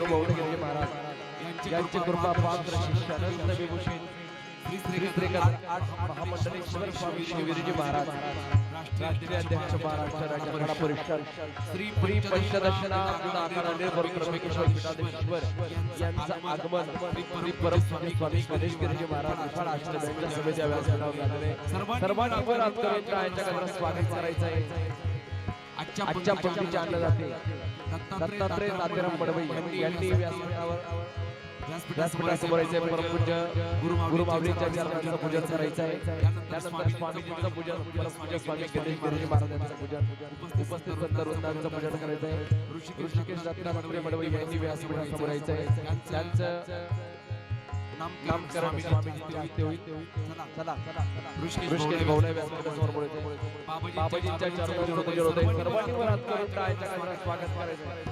गुरु गौडगिरी महाराज यांची कृपा पात्र विभूषण स्वामी शिवगिरीजी महाराज राष्ट्रीय अध्यक्ष महाराष्ट्र राज्य क्रीडा परिषद श्री श्री पंचदशना आकाराने किशोर पीठाधीश्वर यांचं आगमन श्री परम स्वामी गणेश गिरीजी महाराज विशाल आश्रम यांच्या सभेच्या व्यासपीठावर झालेले आहे. सर्वांनी स्वागत करायचं आहे आजच्या पंक्तीचे आणलं जाते दत्तात्रय तात्याराम पडवई यांनी- व्यासपीठावर व्यासपीठासमोर यायचे परमपूज्य गुरु माऊलींच्या चरणांचं पूजन करायचं आहे त्यानंतर स्वामीजींचं पूजन परमपूज्य स्वामी गणेश गिरीजी महाराजांचं पूजन उपस्थित संत वृंदांचं पूजन करायचं आहे ऋषिकेश दत्तात्रय पडवई यांनी व्यासपीठासमोर यायचं आहे त्यांचं नामकरण हस्ते होईल चला ऋषिकेश भाऊने व्यासपीठासमोर बोलायचं बाबाजींच्या चरणांचं पूजन होत आहे सर्वांनी वर हात करून टाळ्यांच्या गजरात स्वागत करायचं.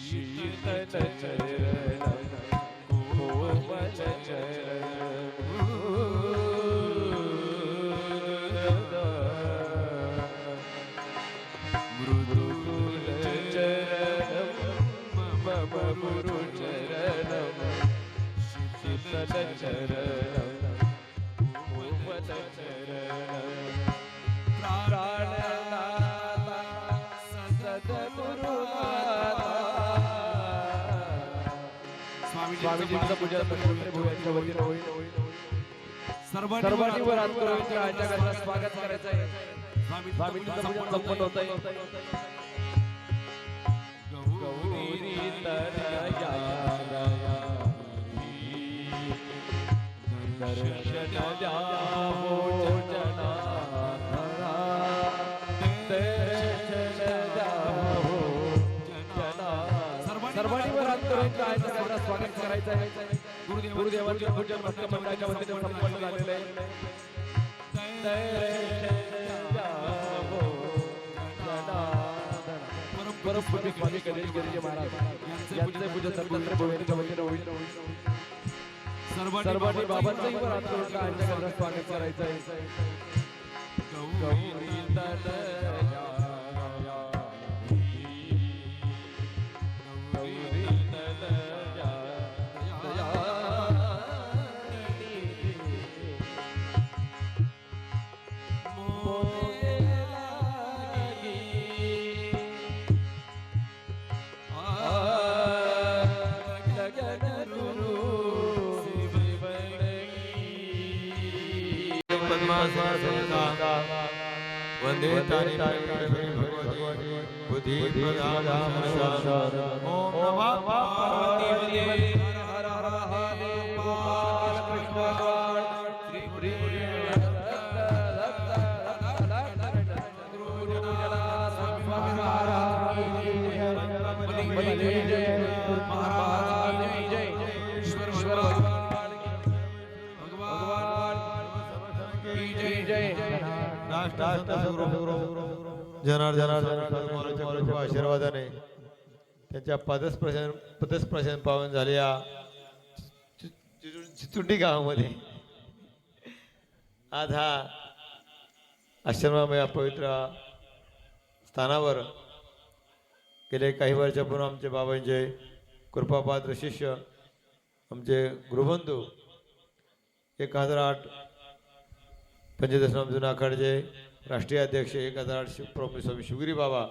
शीतल चरण कोमल चरण स्वामीजींचं पूजन वतीनं होईल सर्वांनी वर विठ्ठलाच्या घरात स्वागत करायचं आहे स्वामीजींचं पूजन संपन्न होत आहे गौरी दर्शन द्यावो करायचं आहे. गुरुदेवांचे पूजन भक्त मंडळाच्या वतीने संपन्न झालेलं आहे. जनार्दना. परमपूज्य स्वामी गणेश गिरीजी महाराज यांचे पूजन दत्तात्रय भुवयांच्या वतीने होईल. सर्वांनी बाबांचाही टाळ्यांच्या गजरात स्वागत करायचं आहे वंदे तारी भगवती बुद्धि प्रदाम ओम नमः पार्वती हर जनार्दन आशीर्वादाने त्यांच्या पदस्पर्शन पदस्पर्शन पावन झाल्या चिचुंडी गावामध्ये. आज हा आश्रमामय पवित्र स्थानावर गेले काही वर्षापूर्वी आमचे बाबांचे कृपापात्र शिष्य आमचे गृहबंधू एक हजार आठ पंचदशनाम जुना आखाडचे राष्ट्रीय अध्यक्ष एक हजार शिव स्वामी शिवगिरी बाबा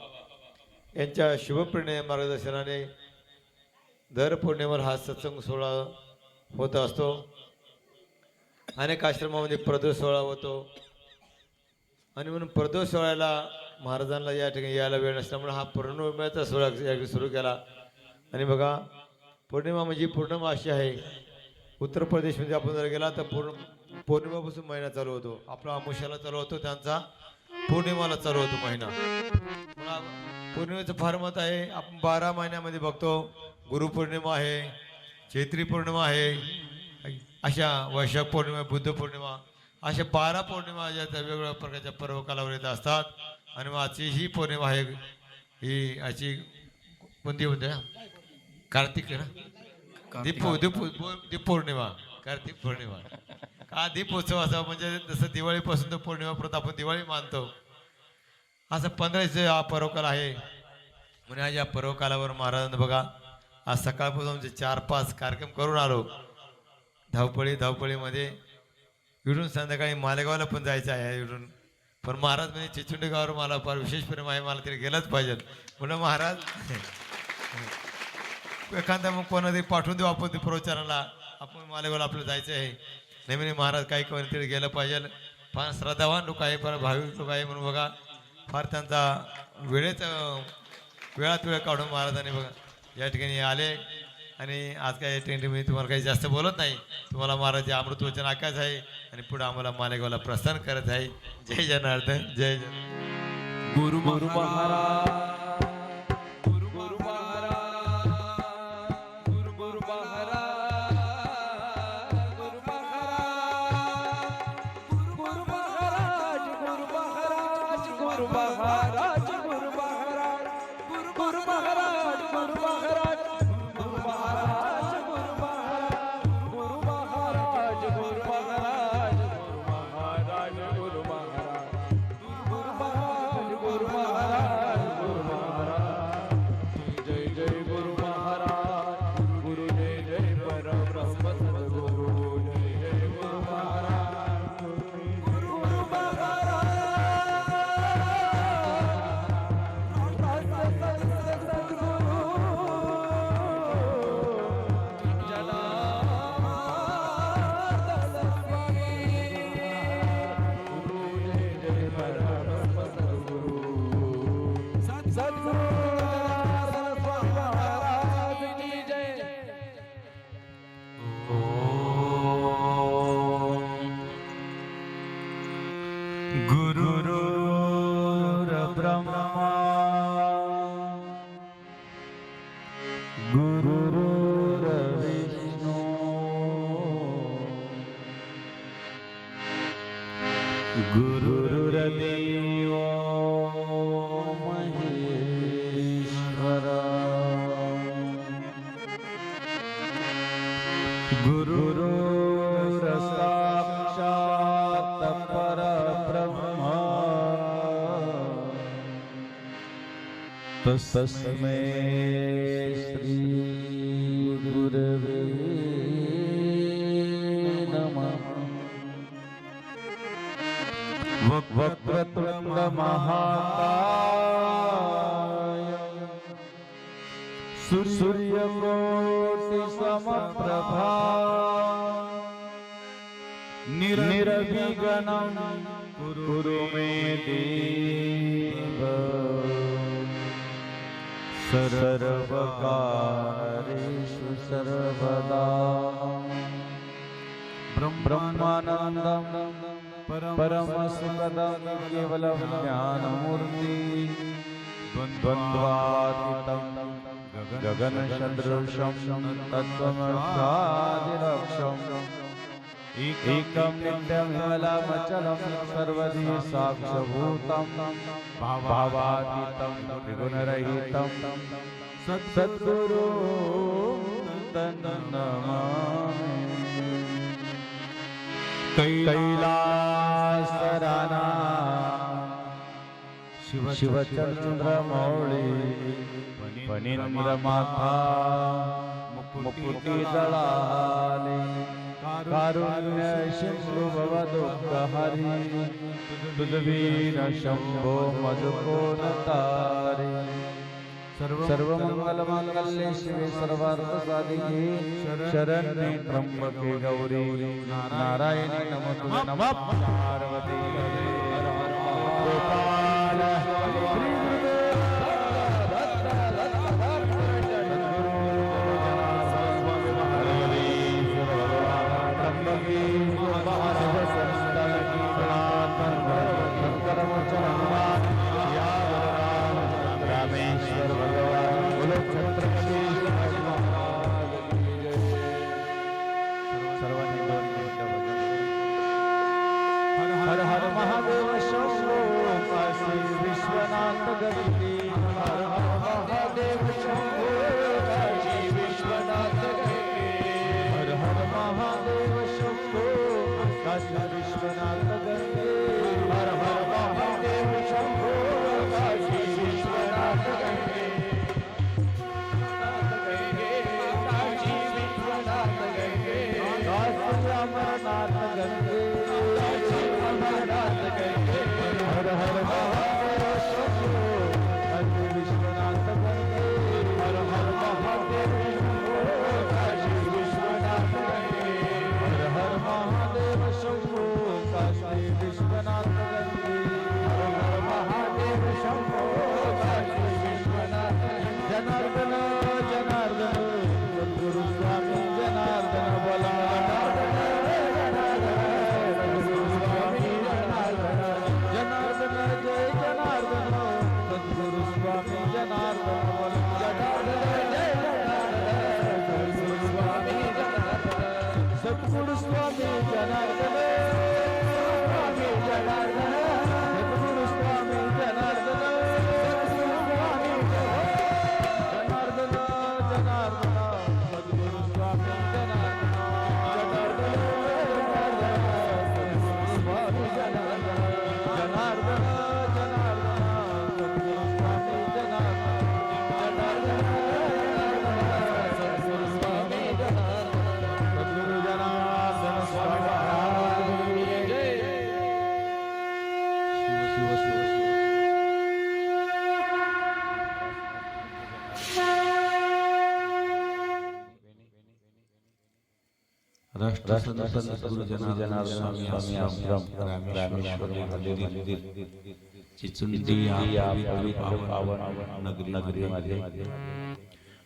यांच्या शुभप्रणय मार्गदर्शनाने दर पौर्णिमेवर हा सत्संग सोहळा होत असतो. अनेक आश्रमामध्ये प्रदोष सोहळा होतो. आणि म्हणून प्रदोष सोहळ्याला महाराजांना या ठिकाणी यायला वेळ नसल्यामुळे हा पौर्णिमेचा सोहळा या ठिकाणी सुरू केला. आणि बघा पौर्णिमा म्हणजे पूर्णमाशी अशी आहे. उत्तर प्रदेशमध्ये आपण जर गेला तर पूर्ण पौर्णिमापासून महिना चालू होतो. आपला अमुष्याला चालू होतो त्यांचा पौर्णिमाला चालू होतो महिना. पौर्णिमेचं फार मत आहे. आपण बारा महिन्यामध्ये बघतो गुरुपौर्णिमा आहे चैत्री पौर्णिमा आहे अशा वैशाख पौर्णिमा बुद्ध पौर्णिमा अशा बारा पौर्णिमा ज्या त्या वेगवेगळ्या प्रकारच्या पर्व कालावर येत असतात. आणि मग आजची ही पौर्णिमा आहे ही अशी कोणती म्हणते कार्तिक ना? दीप दीप दीप पौर्णिमा कार्तिक पौर्णिमा. दीपोत्सव असा म्हणजे जसं दिवाळीपासून तर पौर्णिमापर्यंत आपण दिवाळी मानतो. असं पंधराशे हा पर्वकाल आहे. म्हणजे आज या पर्वकालावर महाराजांना बघा आज सकाळपासून आमचे चार पाच कार्यक्रम करून आलो. धावपळी धावपळीमध्ये इडून संध्याकाळी मालेगावला पण जायचं आहे इडून. पण महाराज म्हणजे चिचुंडी गावावर मला फार विशेष प्रेम आहे मला तिथे गेलंच पाहिजे म्हणून महाराज एखादा मग कोणातरी पाठवून देऊ आपण ते प्रवचनाला. आपण मालेगावला आपलं जायचं आहे. नाही म्हणे महाराज काही कोणतरी गेलं पाहिजे. फार श्रद्धावान लोक आहे फार भाविक लोक आहे म्हणून बघा फार त्यांचा वेळेत वेळात वेळ काढून महाराजांनी बघा या ठिकाणी आले. आणि आज काय या ठिकाणी मी तुम्हाला काही जास्त बोलत नाही. तुम्हाला महाराज जे अमृत वचन आहे आणि पुढे आम्हाला मालेगावला प्रस्थान करत आहे. जय जनार्दन जय जन गुरु Guru Maharaj. brahma guru vishnu guru तस्मै श्रीगुरवे नमः वक्रतुण्डमहाकाय सूर्यकोटिसमप्रभा निरविगणं कुरु मे देव सर्वकारेषु सर्वदा। ब्रह्मानन्दं परमसुखदं केवलं ज्ञानमूर्ति द्वन्द्वादितं गगनसदृशं तत्त्वमर्थादिलक्षम् एकं नित्यमलमचलं सर्वधि साक्षभूतं भावातीतं त्रिगुणरहितं सत्सद्गुरु कैलासराना शिवचन्द्रमौळि वनिन्द्रमाता मुकुटिदलाले कारुण्य शम्भो मधुकोनतारि। सर्वमङ्गलमाङ्गल्ये शिवे सर्वार्थसाधिके। शरण्ये त्र्यम्बके गौरी। नारायणी नमस्तु नमः पार्वती।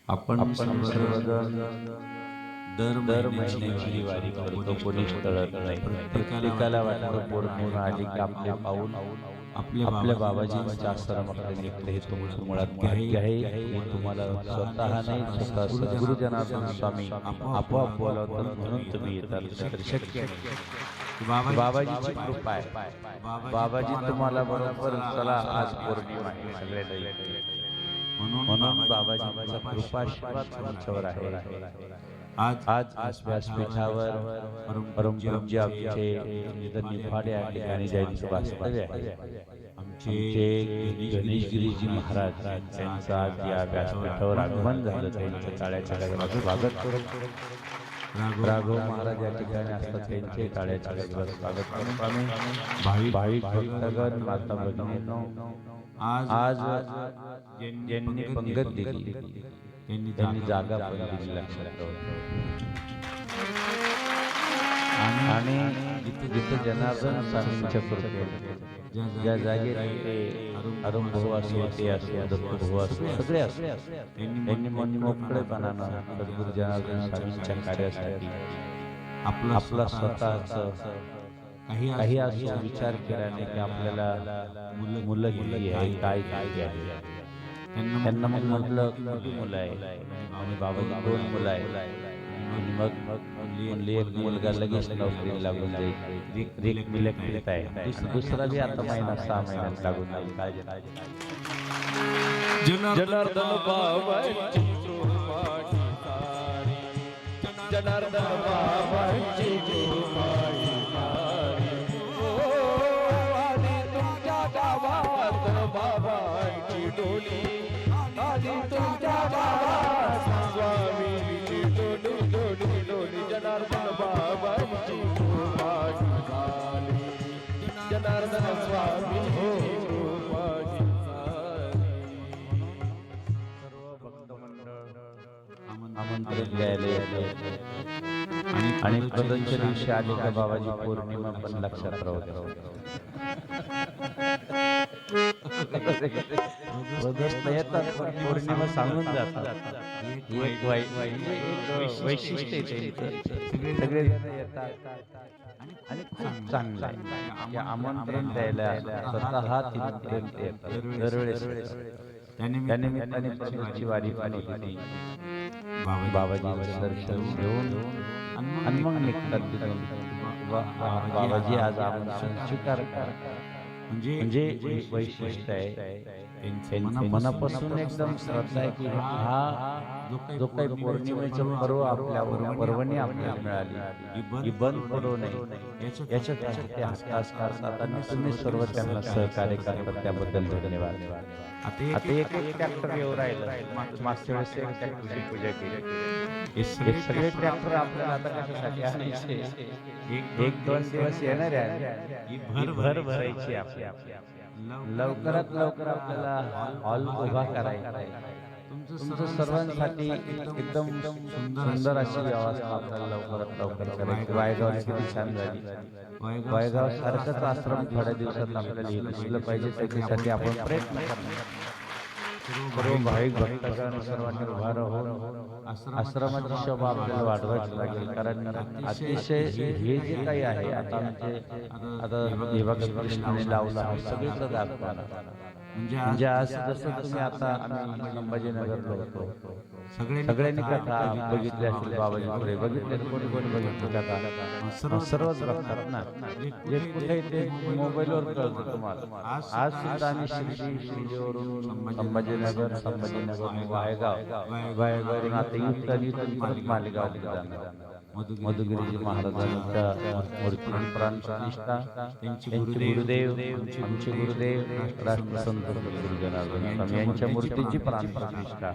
आपण दर दर महिन्याची वारी प्रत्येकाला वाटतं पौर्णिमा आली की आपले पाऊल आपल्या आश्रमाकडे निघते हे मुळात हे तुम्हाला स्वतः नाही स्वतः सद्गुरु जनार्दन स्वामी आपोआप बोलावतात म्हणून तुम्ही येतात शक्य. बाबाजीची कृपा आहे. बाबाजी तुम्हाला बरोबर चला आज पौर्णिमा आहे सगळे म्हणून बाबाजींचा कृपाशीर्वाद तुमच्यावर आहे. आज आज व्यासपीठावर परमपूज्य आमचे निफाड या ठिकाणी ज्यांचं वास्तव्य आहे आमचे गणेशगिरीजी महाराज त्यांचं आज या व्यासपीठावर आगमन झालं. त्यांचं टाळ्याच्या गजरात स्वागत करून राघव महाराज या ठिकाणी असतात. त्यांचे टाळ्याच्या गजरात स्वागत करून आम्ही भाविक भक्तगण माता भगिनींनो आज ज्यांनी पंगत दिली. त्यांनी जागा पण दिली लक्षात ठेवा. आणि जिथे जिथे जनार्दन स्वामींच्या ज्या जागेत ते अरुण भाऊ असो ते असो दत्त भाऊ असो सगळे असो. त्यांनी मन मोकळेपणानं सद्गुरु जनार्दन स्वामींच्या कार्यासाठी आपला आपला स्वतःच काही असो विचार केल्याने की आपल्याला मुलं किती आहे काय काय आहे. त्यांना मग म्हटलं किती मुलं आहे? आणि बाबाजी दोन मुलं आहे. आणि मग मग म्हणली एक मुलगा लगेच नोकरी लागून जाईल. रेक मिलक मिळत आहे दुस- दुसरा बी आता महिना सहा महिन्यात लागून जाईल. काय जनार्दन बाबांची कृपाची सारी. जनार्दन बाबांची स्वामींची डोली डोली डोली जनार्दन बाबांची कृपाची सारी. जनार्दन स्वामी हो. आमंत्रण द्यायला आणि प्रदनच्या दिवशी आले का बाबाजी पौर्णिमा पण लक्षात राहू सांगून जातात. वैशिष्ट्य. सगळे जण येतात. आणि खूप चांगलं आहे. की आमंत्रण द्यायला स्वतः तिथपर्यंत येतात. दरवेळेस त्या निमित्ताने प्रदूषची वारी पाणी होती. बाबाजीचं दर्शन घेऊन आणि मग निघतात बाबाजी आज आमंत्रण स्वीकार करा म्हणजे वैशिष्ट्य आहे त्यांची मनापासून एकदम श्रद्धा आहे की हा जो काही पौर्णिमेचं पर्व आपल्यावर पर्वणी आपल्याला मिळाली ही बंद पडू नये याच्यासाठी ते हसतास करतात आणि तुम्ही सर्व त्यांना सहकार्य करतात त्याबद्दल धन्यवाद आता एक एक ट्रॅक्टर येऊ राहिलं मागच्या वेळेस एक ट्रॅक्टरची पूजा केली हे। सगळे ट्रॅक्टर आपल्याला आता कशासाठी आणायचे एक दोन दिवस येणार आहे ही भर भरायची आपल्या लवकरात लवकर आपल्याला हॉल उभा करायचा आहे तुमचं सर्वांसाठी एकदम सुंदर अशी व्यवस्था आपल्याला लवकरात लवकर. करायची वायगाव किती छान झाली. वायगाव सारखंच आश्रम थोड्या दिवसात आपल्याला येत असलं पाहिजे त्याच्यासाठी आपण प्रयत्न करणार. सर्व भाविक भक्तगण सर्वांनी उभा राहून आश्रमाची शोभा आपल्याला वाढवायची लागेल. कारण अतिशय हे जे काही आहे आता आता देवाकडे कृष्णाने लावला हा सगळीकडे दाखवा म्हणजे आज जसं तुम्ही आता आम्ही संभाजीनगरला होतो. सगळ्यांनी कथा बघितली असेल बाबाजीकडे बघितले कोणी कोणी बघितली कथा सर्वच बघतात ना. जे कुठे ते मोबाईलवर कळतं तुम्हाला. आज सुद्धा आम्ही शिर्डी शिर्डीवरून संभाजीनगर संभाजीनगर वायगाव. वायगावरून आता इथं इथून परत मालेगाव जाणार मधुगिरीजी महाराजांच्या मूर्तीची प्राण प्रतिष्ठा त्यांचे गुरुदेव आमचे गुरुदेव राष्ट्रसंत जनार्दन यांच्या मूर्तीची प्राण प्रतिष्ठा.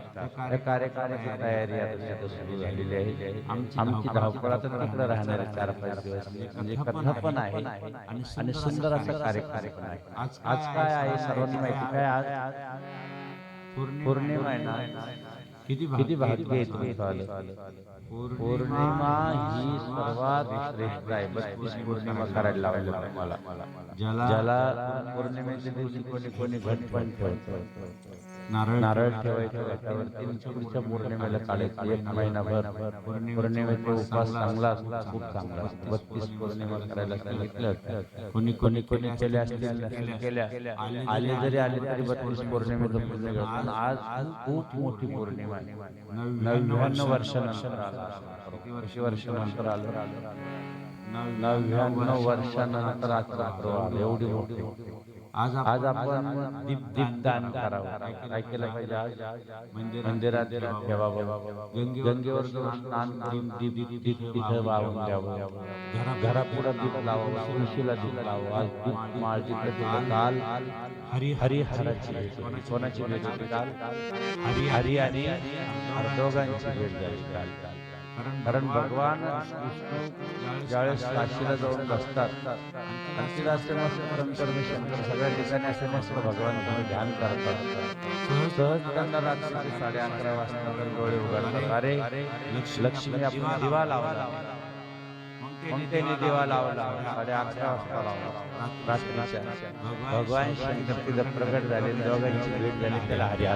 या कार्यक्रमाची तयारी आता सुरू झालेली आहे. आमची धावपळ आता तिकडे राहणार आहे. चार पाच दिवस. म्हणजे कथा पण आहे. आणि सुंदर असा कार्यक्रम आहे. आज काय आहे? सर्वांनी माहिती काय आज पौर्णिमा आहे ना. किती भाग्य आहे तुमचं आलं. पौर्णिमा ही सर्वात श्रेष्ठ आहे बत्तीस पौर्णिमा करायला लावली तुम्हाला ज्याला पौर्णिमेच्या दिवशी कोणी कोणी घट पण ठेवतो नारळ ठेवायचं पुढच्या पौर्णिमेला काढायचं. एक महिनाभर पौर्णिमेचे उपवास चांगला असतो. खूप चांगला बत्तीस पौर्णिमा करायला सांगितलं. कोणी कोणी कोणी केल्या आले जरी आले तरी बत्तीस पौर्णिमेचं घडतं. पण आज खूप मोठी पौर्णिमा नव्याण्णव वर्षानंतर आला. किती वर्षानंतर आलं? नव्याण्णव वर्षानंतर पर्व आला. एवढी मोठी. आज आज आपण दीपदान करावं. काय केलं पाहिजे आज? मंदिरात ठेवावं. गंगेवर जाऊन स्नान करून दीप दीप दीप तिथं वाहून द्यावं. घरापुढं दीप लावावं. तुळशीला दीप लावावं. आज दीप माळ तिथं काल हरी हरी हराची भेट कोणाची भेट काल? हरी हरी आणि दोघांची भेट झाली काल. कारण भगवान विष्णू ज्यावेळेस काशीला जाऊन बसतात. तिला असे मस्त परमपरमेश्वर शंकर सगळ्या ठिकाणी असे मस्त भगवान ध्यान करतात सहज त्यांना रात्री साडे अकरा वाजता डोळे उघडतात. अरे लक्ष्मी आपण दिवा लावला. मग त्याने दिवा लावला. साडे अकरा वाजता लावला. रात्रीच्या. भगवान शंकर तिथं प्रगट झाले. दोघांची भेट झाली. त्याला हरी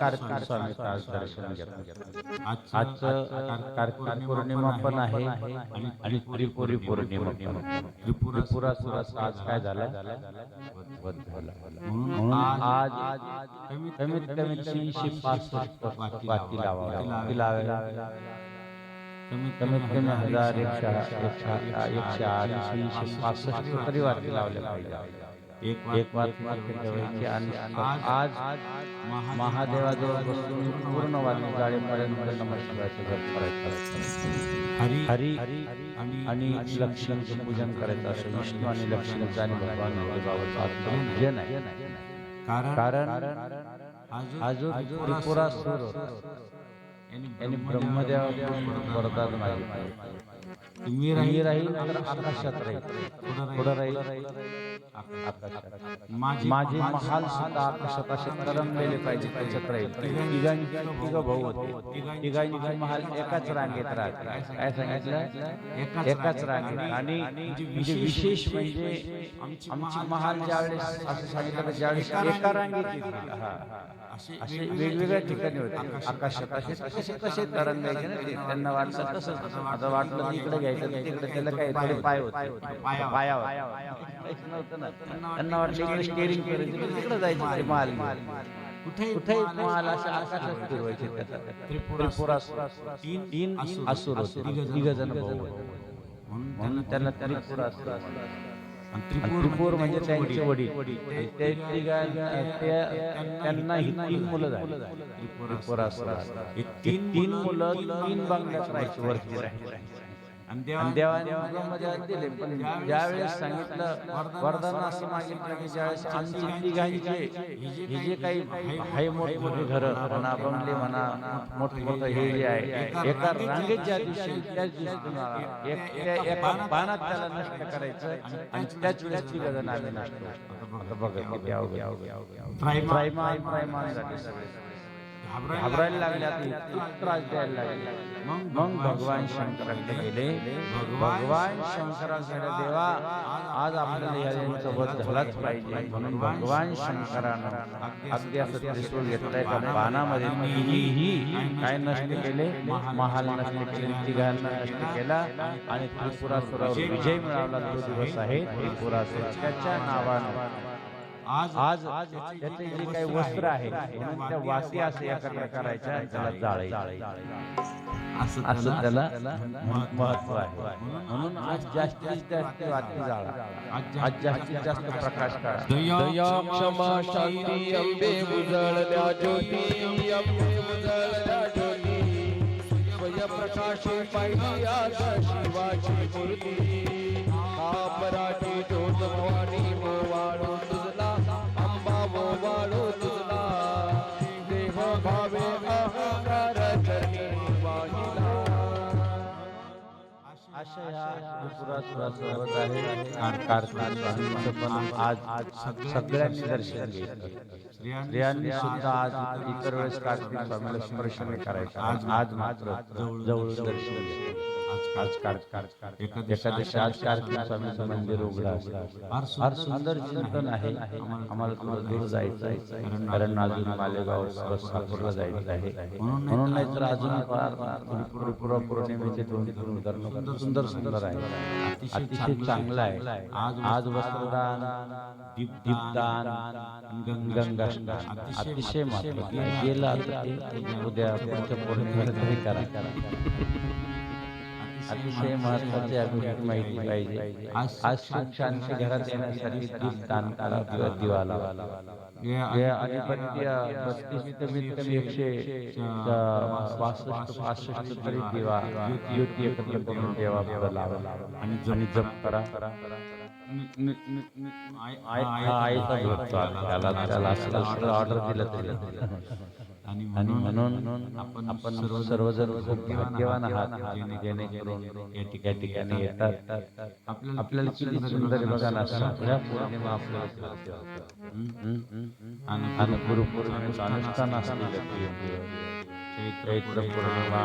कार्तिक स्वामीचं आज दर्शन घेतलं आजचं कार्तिक पौर्णिमा पण आहे आणि त्रिपुरी पौर्णिमा. त्रिपुरा आज काय झालं. म्हणून आज कमीत कमी तीनशे पासष्ट वाती लावायला कमीत कमी हजार एकशे एकशे आठ तीनशे पासष्ट तरी वाती लावल्या पाहिजे एक एक मात्र ठेवायची आणि आज महादेवाजवळ बसून पूर्ण वाणी जाळेपर्यंत नमस्काराचं जप करायचं. हरी हरी आणि लक्ष्मीचं पूजन करायचं असं विष्णू आणि लक्ष्मीचं आणि भगवान भोलेबाबाचं आत्मपूजन आहे कारण अजून त्रिपुरा सुर यांनी ब्रह्मदेवाकडून वरदान मागितलं तुम्ही राहील तर आकाशात राहील. पुढं राहील. माझे महाल सुद्धा आकाशात असे तरंगलेले पाहिजे त्याच्यात राहील तिघांची तिघ भाऊ होते. तिघांची महाल एकाच रांगेत राहते. काय सांगितलं? एकाच रांगेत. आणि म्हणजे विशेष म्हणजे आमची महाल ज्यावेळेस असं सांगितलं ज्यावेळेस एका रांगेत हा. असे वेगवेगळ्या ठिकाणी होते. आकाशात असे कसे कसे तरंगायचे ना ते त्यांना वाटलं तसंच आता वाटलं इकडे घ्यायचं तिकडे त्याला काय थोडे पाय होते. काहीच नव्हतं ना. त्यांना वाटलं इकडे स्टेरिंग करायचं तिकडे जायचं ते महाल कुठे कुठेही महाल असे आकाशात फिरवायचे त्याचा त्रिपुरा तीन असुर. होते. तिघ जण भाऊ होते. म्हणून त्यांना त्रिपुरा असुर असं. त्रिपूर म्हणजे त्यांचे वडील. ते त्यांना ही तीन मुलं झाली. त्रिपुरा तीन तीन मुलं तीन बंगल्यात राहायची वरती राहायची आणि देवाने ब्रह्मदेवाने दिले पण ज्यावेळेस सांगितलं वरदान असं मागितलं की ज्यावेळेस आमची तिघांचे हे जे काही आहे मोठमोठे घर म्हणा बंगले म्हणा मोठमोठं हे जे आहे एका रांगेत ज्या दिवशी त्याच दिवशी एक बाणात त्याला नष्ट करायचं आणि त्याच वेळेस तिघ जण आम्ही नष्ट बघा त्रैमान त्रैमान झाले सगळे घाबरायला लागले आता इतका त्रास द्यायला लागले. मग भगवान शंकराकडे गेले. भगवान शंकराकडे देवा आज आपल्याला या वध झालाच पाहिजे. म्हणून भगवान शंकरानं अगदी असं त्रिशूळ घेतलाय. का बाणामध्ये कितीही काय नष्ट केले? महाल नष्ट केले. तिघांना नष्ट केला आणि त्रिपुरासुरावर विजय मिळवला तो दिवस आहे. त्रिपुरासुर त्याच्या नावानं. आज त्याचे जे काही वस्त्र आहे म्हणून त्या वासी असं एकत्र करायच्या त्याला जाळायचं असं त्याला महत्त्व आहे म्हणून आज जास्तीत जास्त वाती जाळा आज जास्तीत जास्त प्रकाश काढा दया क्षमा शांती अंबे उजळल्या ज्योती अंबे उजळल्या ज्योती स्वयंप्रकाशी पाहिली आज शिवाची मूर्ती कापराची सगळ्यांनी दर्शन घेतलं स्त्रियांनी सुद्धा आज इतर वेळेस कार्तिक स्वामीला स्पर्श नाही करायचं आज आज मात्र जवळ दर्शन घेतलं. मंदिर उघडं फार सुंदर चिंतन आहे आम्हाला थोडं दूर जायचं आहे कारण अजून मालेगाव बससापूरला जायचं आहे म्हणून नाही तर अजून फार दोन सुंदर सुंदर आहे अतिशय चांगलं आहे आज वस्त्रदान दीपदान गंगा अतिशय महत्वाचं गेलं उद्या पुढच्या पौर्णिमेला तरी करा अतिशय महत्वाची अभिषेक माहिती पाहिजे. आज सुख शांती घरात येण्यासाठी दीपदान करा दिवा लावा. या अधिपत्य बत्तीस कमीत कमी एकशे पासष्ट पासष्ट तरी दिवा युती एकत्र करून देवा लावा आणि जप करा हा ऑर्डर दिलं तरी आणि म्हणून आपण सर्वजण भाग्यवान आहात जेणेकरून या ठिकाणी येतात आपल्याला किती सुंदर बघा ना सगळ्या पौर्णिमा आपल्याला आणि गुरुपौर्णिमेचं अनुष्ठान असलेलं चैत्र पौर्णिमा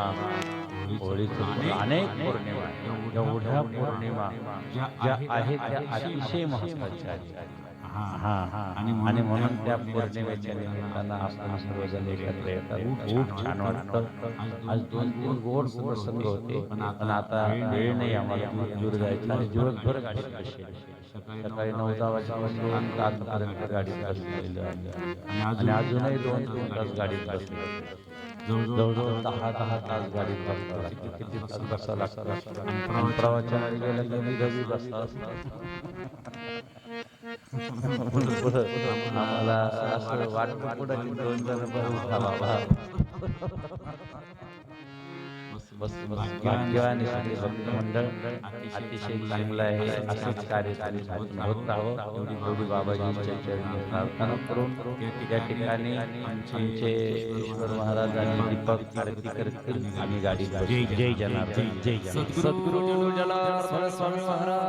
होळीचं अनेक पौर्णिमा आहेत. एवढ्या पौर्णिमा ज्या आहेत त्या अतिशय महत्त्वाच्या आहेत. हा हा आणि म्हणून त्या पौर्णिमेच्या निमित्तानं आपण सर्वजण एकत्र येतात. खूप छान वाटतं. आज दोन तीन गोड प्रसंग होते. पण आता वेळ नाही आम्हाला. दूर दूर जायचं आणि दिवसभर गाडी कशी सकाळी नऊ दोन तासपर्यंत गाडीत बसलेलं आणि अजूनही दोन दोन तास गाडीत बसले जवळजवळ दहा दहा तास गाडीत बसतात किती किती तास बसावं लागतं? प्रवचनाला गेलं की मी घरी बसला आम्हाला असं वाटतं पुढं दोन जण बस बाबा बस बस भाग्यवान भक्त मंडळ अतिशय चांगलं आहे असंच कार्य चालू होत एवढी बाबाजीच्या चरणी प्रार्थना करून त्या ठिकाणी आमचे ईश्वर महाराज आणि दीपक आरती करतील आम्ही गाडी जय जय जनार्दन जय जनार्दन सद्गुरु जनार्दन स्वामी महाराज.